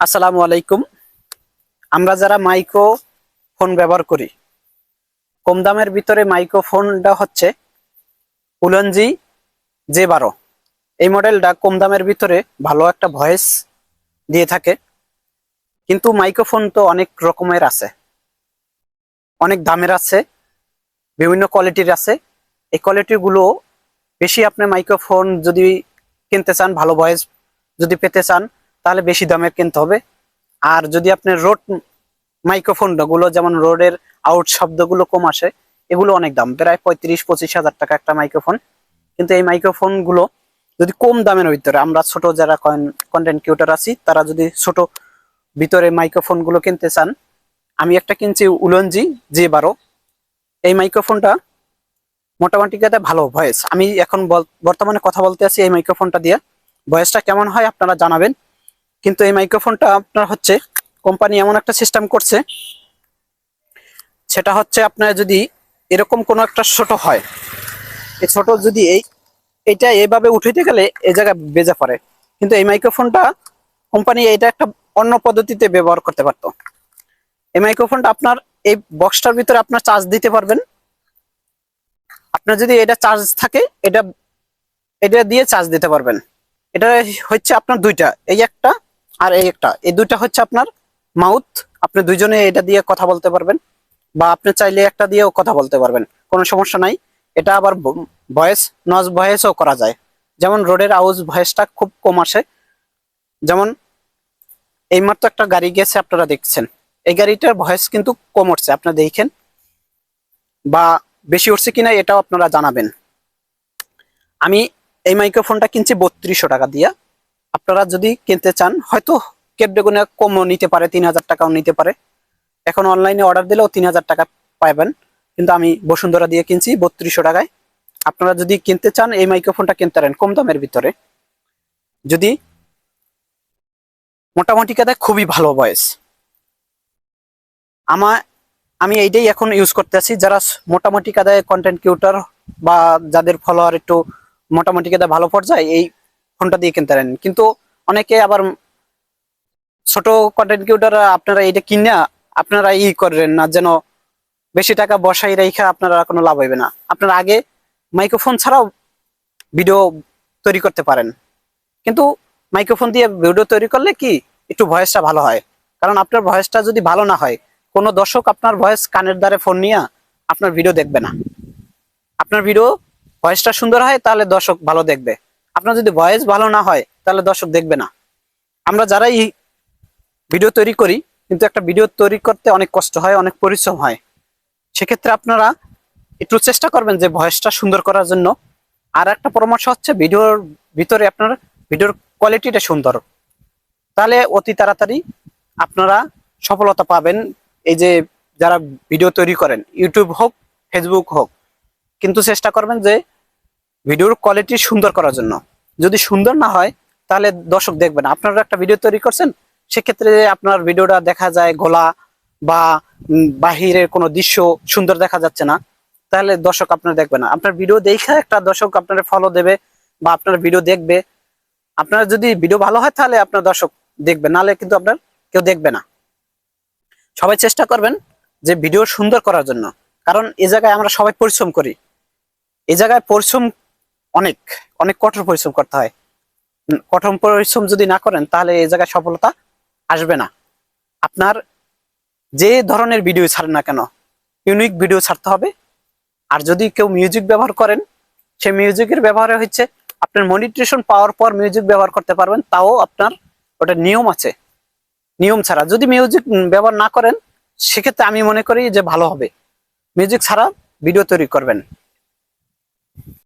আসসালামু আলাইকুম। আমরা যারা মাইক্রো ফোন ব্যবহার করি, কম দামের ভিতরে মাইক্রো ফোনটা হচ্ছে উলনজি জে বারো। এই মডেলটা কম দামের ভিতরে ভালো একটা ভয়েস দিয়ে থাকে, কিন্তু মাইক্রোফোন তো অনেক রকমের আছে। অনেক দামের আছে, বিভিন্ন কোয়ালিটির আছে। এই কোয়ালিটিগুলো বেশি আপনি মাইক্রোফোন যদি কিনতে চান, ভালো ভয়েস যদি পেতে চান তাহলে বেশি দামের কিনতে হবে। আর যদি আপনি রোড মাইক্রোফোনগুলো যেমন রোডের আউট শব্দগুলো কম আসে, এগুলো অনেক দাম, প্রায় পঁয়ত্রিশ, পঁচিশ হাজার টাকা একটা মাইক্রোফোন। কিন্তু এই মাইক্রোফোনগুলো যদি কম দামের ভিতরে, আমরা ছোট যারা কন্টেন্ট ক্রিয়েটর আছি, তারা যদি ছোট ভিতরে মাইক্রোফোনগুলো কিনতে চান, আমি একটা কিনছি উলঞ্জি জে বারো। এই মাইক্রোফোনটা মোটামুটি কথা ভালো ভয়েস। আমি এখন বর্তমানে কথা বলতে আছি এই মাইক্রোফোনটা দিয়ে। ভয়েসটা কেমন হয় আপনারা জানাবেন। কিন্তু এই মাইক্রোফোনটা আপনার হচ্ছে কোম্পানি এমন একটা সিস্টেম করছে, সেটা হচ্ছে আপনার যদি এরকম কোনো একটা ছোট হয়, এই ছোট যদি এই এটা এভাবে উঠাইতে গেলে এই জায়গায় বেজে পড়ে। কিন্তু এই মাইক্রোফোনটা কোম্পানি এটা একটা অন্য পদ্ধতিতে ব্যবহার করতে পারতো। এই মাইক্রোফোনটা আপনার এই বক্সটার ভিতরে আপনার চার্জ দিতে পারবেন। আপনার যদি এটা চার্জ থাকে, এটা এটা দিয়ে চার্জ দিতে পারবেন। এটা হচ্ছে আপনার দুইটা, এই একটা আর এই একটা, এই দুইটা হচ্ছে আপনার মাউথ আপনি দুইজনে এটা দিয়ে কথা বলতে পারবেন, বা আপনি চাইলে একটা দিয়েও কথা বলতে পারবেন, কোনো সমস্যা নাই। এটা আবার ভয়েস নজ ভয়েসও করা যায়। যেমন রোডের আউজ ভয়েসটা খুব কম আসে। যেমন এইমাত্র একটা গাড়ি গেছে, আপনারা দেখছেন। এই গাড়িটার ভয়েস কিন্তু কম উঠছে আপনারা দেখেন। বা বেশি উঠছে কিনা এটাও আপনারা জানাবেন। আমি এই মাইক্রোফোনটা কিনছি বত্রিশশো টাকা দিয়া। আপনারা যদি কিনতে চান, হয়তো কেপডেগুনে কমও নিতে পারে, তিন হাজার টাকাও নিতে পারে। এখন অনলাইনে অর্ডার দিলেও তিন হাজার টাকা পাবেন কিন্তু আমি বসুন্ধরা দিয়ে কিনছি, বত্রিশশো টাকায়। আপনারা যদি কিনতে চান, এই মাইক্রোফোনটা কিনতে পারেন কম দামের ভিতরে। যদি মোটামুটি কাদায় খুবই ভালো বয়স। আমার আমি এইটাই এখন ইউজ করতে আছি। যারা মোটামুটি কাদায় কন্টেন্ট কিউটার বা যাদের ফলোয়ার একটু মোটামুটি কাদায় ভালো পর্যায়ে, এই ফোনটা দিয়ে কিনতে পারেন। কিন্তু অনেকে আবার ছোট কন্টেন্ট কিউটার আপনারা এটা কিনা আপনারা ই করেন না, যেন বেশি টাকা বসাই রেখা আপনারা কোনো লাভ হইবে না। আপনারা আগে মাইক্রোফোন ছাড়াও ভিডিও তৈরি করতে পারেন। কিন্তু মাইক্রোফোন দিয়ে ভিডিও তৈরি করলে কি একটু ভয়েসটা ভালো হয়? কারণ আপনার ভয়েসটা যদি ভালো না হয়, কোনো দর্শক আপনার ভয়েস কানের দ্বারে ফোন নিয়ে আপনার ভিডিও দেখবে না। আপনার ভিডিও ভয়েসটা সুন্দর হয়, তাহলে দর্শক ভালো দেখবে। আপনার যদি ভয়েস ভালো না হয়, তাহলে দর্শক দেখবে না। আমরা যারাই ভিডিও তৈরি করি, কিন্তু একটা ভিডিও তৈরি করতে অনেক কষ্ট হয়, অনেক পরিশ্রম হয়। সেক্ষেত্রে আপনারা একটু চেষ্টা করবেন যে ভয়েসটা সুন্দর করার জন্য। আর একটা পরামর্শ হচ্ছে ভিডিওর ভিতরে আপনার ভিডিওর কোয়ালিটিটা সুন্দর। তাহলে অতি তাড়াতাড়ি আপনারা সফলতা পাবেন। এই যে যারা ভিডিও তৈরি করেন ইউটিউব হোক ফেসবুক হোক, কিন্তু চেষ্টা করবেন যে ভিডিওর কোয়ালিটি সুন্দর করার জন্য। যদি সুন্দর না হয়, তাহলে দর্শক দেখবেন, আপনারা একটা ভিডিও তৈরি করছেন, সেক্ষেত্রে আপনার ভিডিওটা দেখা যায় গোলা বা বাহিরের কোনো দৃশ্য সুন্দর দেখা যাচ্ছে না। তাহলে দর্শক আপনার দেখবে না। আপনার ভিডিও দেখে একটা দর্শক আপনার ফলো দেবে বা আপনার ভিডিও দেখবে। আপনার যদি ভিডিও ভালো হয়, তাহলে আপনার দর্শক দেখবে, নাহলে কিন্তু আপনার কেউ দেখবে না। সবাই চেষ্টা করবেন যে ভিডিও সুন্দর করার জন্য। কারণ এ জায়গায় আমরা সবাই পরিশ্রম করি। এ জায়গায় পরিশ্রম অনেক অনেক কঠোর পরিশ্রম করতে হয়। কঠোর পরিশ্রম যদি না করেন, তাহলে এই জায়গায় সফলতা আসবে না। আপনার যে ধরনের ভিডিও ছাড়েন না কেন ইউনিক ভিডিও ছাড়তে হবে। আর যদি কেউ মিউজিক ব্যবহার করেন, সে মিউজিকের ব্যবহারে হচ্ছে আপনার মনিটেশন পাওয়ার পর মিউজিক ব্যবহার করতে পারবেন, তাও আপনার ওটা নিয়ম আছে। নিয়ম ছাড়া। যদি মিউজিক ব্যবহার না করেন, সেক্ষেত্রে আমি মনে করি যে ভালো হবে। মিউজিক ছাড়া ভিডিও তৈরি করবেন।